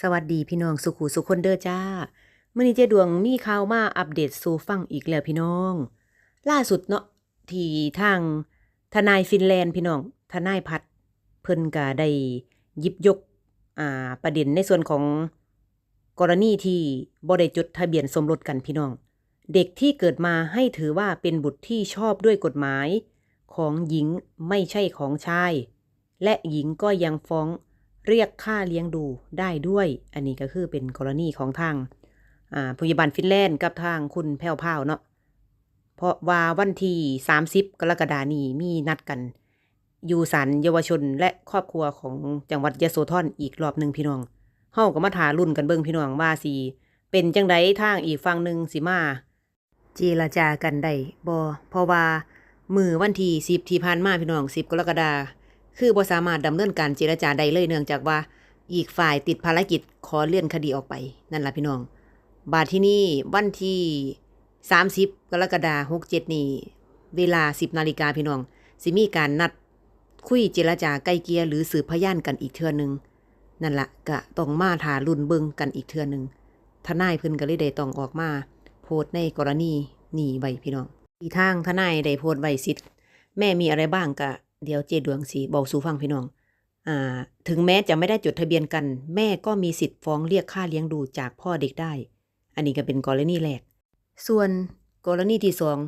สวัสดีพี่น้องสุขุสุขคนเด้อจ้ามื้อนี้เจดวงมีข่าวมาอัปเดตสู่ฟังอีกแล้วพี่น้อง ล่าสุดเนาะที่ทางทนายฟินแลนด์พี่น้องทนายพัดเพิ่นก็ได้ยิบยกอ่าประเด็นในส่วนของกรณีที่บ่ได้จดทะเบียนสมรสกันพี่น้อง เด็กที่เกิดมาให้ถือว่าเป็นบุตรที่ชอบด้วยกฎหมาย ของหญิงไม่ใช่ของชาย และหญิงก็ยังฟ้อง เรียกค่าเลี้ยงดูได้ด้วย อันนี้ก็คือเป็นกรณีของทางอ่าพยาบาลฟินแลนด์กับทางคุณแพ้วพาวเนาะ เพราะว่าวันที่ 30 กรกฎานี้มีนัดกัน อยู่ศาลเยาวชนและครอบครัวของจังหวัดยโสธรอีกรอบหนึ่งพี่น้องเฮาก็มาถารุ่นกันเบิ่งพี่น้องว่าสิเป็นจังไดทางอีกฝั่งหนึ่งสิมาเจรจากันได้บ่เพราะว่ามือวันที่10ที่ผ่านมาพี่น้อง10กรกฎาคื คือบ่สามารถดำเนินการเจรจาได้เลยเนื่องจากว่า อีกฝ่ายติดภารกิจขอเลื่อนคดีออกไป นั่นล่ะพี่น้อง บาดที่นี่วันที่ 30 กรกฎาคม67 นี่เวลา 10 นาฬิกาพี่น้อง สิมีการนัด คุยเจรจาไกลเกียหรือสืบพยานกันอีกเทื่อหนึง นั่นละก็ต้องมาถารุนเบิงกันอีกเทื่อหนึงทนายเพิ่นก็เลยได้ต้องออกมา โพสในกรณีนี้ไว้พี่น้องอีกทางทนายได้โพสไว้สิทธิ์แม่มีอะไรบ้างก็ เดี๋ยวเจดวงสีบอกสู่ฟังพี่น้อง อ่า ถึงแม้จะไม่ได้จดทะเบียนกัน แม่ก็มีสิทธิ์ฟ้องเรียกค่าเลี้ยงดูจากพ่อเด็กได้ อันนี้ก็เป็นกรณีแรก ส่วนกรณีที่สอง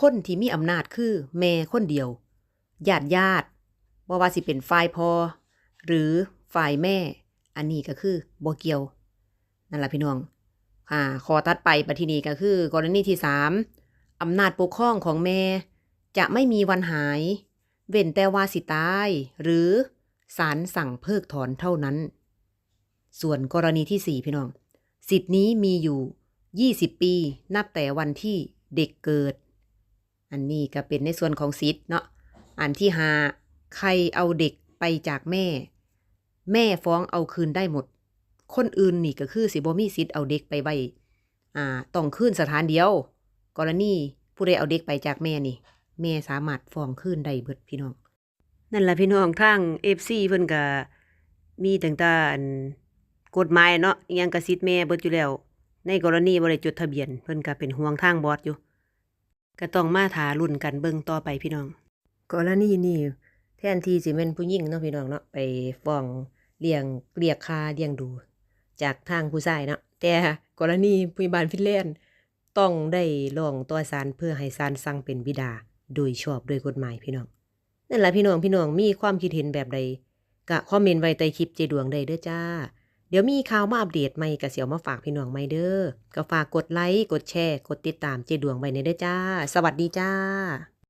คนที่มีอำนาจคือแม่คนเดียวญาติญาติบ่ว่าสิเป็นฝ่ายพ่อหรือฝ่ายแม่ อันนี้ก็คือบ่เกี่ยว นั่นแหละพี่น้องอ่าขอตัดไปปฏินี้ก็คือ กรณีที่สามอำนาจปกครองของแม่จะไม่มีวันหาย เว้นแต่ว่าสิตาย หรือศาลสั่งเพิกถอนเท่านั้น ส่วนกรณีที่สี่พี่น้อง สิทธินี้มีอยู่ 20 ปี นับแต่วันที่เด็กเกิด อันนี้ก็เป็นในส่วนของสิทธิ์เนาะ อันที่หาใครเอาเด็กไปจากแม่ แม่ฟ้องเอาคืนได้หมด คนอื่นนี่ก็คือสิบ่มีสิทธิ์เอาเด็กไปไว้อ่าต้องคืนสถานเดียว กรณีผู้ใดเอาเด็กไปจากแม่นี่ แม่สามารถฟ้องคืนได้เบิดพี่น้อง นั่นล่ะพี่น้องทาง FC เพิ่นก็มีตั้งแต่อันกฎหมายเนาะอิหยังก็สิทธิ์แม่เบิดอยู่แล้ว ในกรณีบ่ได้จดทะเบียน เพิ่นก็เป็นห่วงทางบอสอยู่ ก็ต้องมาถารุ่นกันเบิ่งต่อไปพี่น้อง กรณีนี้แทนที่สิแม่นผู้หญิงเนาะพี่น้องเนาะไปฟ้องเลี้ยงเรียกค่าเลี้ยงดู จากทางผู้ชายเนาะแต่กรณีผู้ใหญ่บ้านฟินแลนด์ต้องได้ร้องต่อศาลเพื่อให้ศาลสั่งเป็นบิดา โดยชอบด้วยกฎหมายพี่น้องนั่นแหละพี่น้องพี่น้องมีความคิดเห็นแบบใดก็คอมเมนต์ไว้ใต้คลิปเจดวงได้เด้อจ้า เดี๋ยวมีข่าวมาอัปเดตใหม่ก็เสียวมาฝากพี่น้องใหม่เด้อก็ฝากกดไลค์กดแชร์ กดติดตามเจดวงไว้ในเด้อจ้า สวัสดีจ้า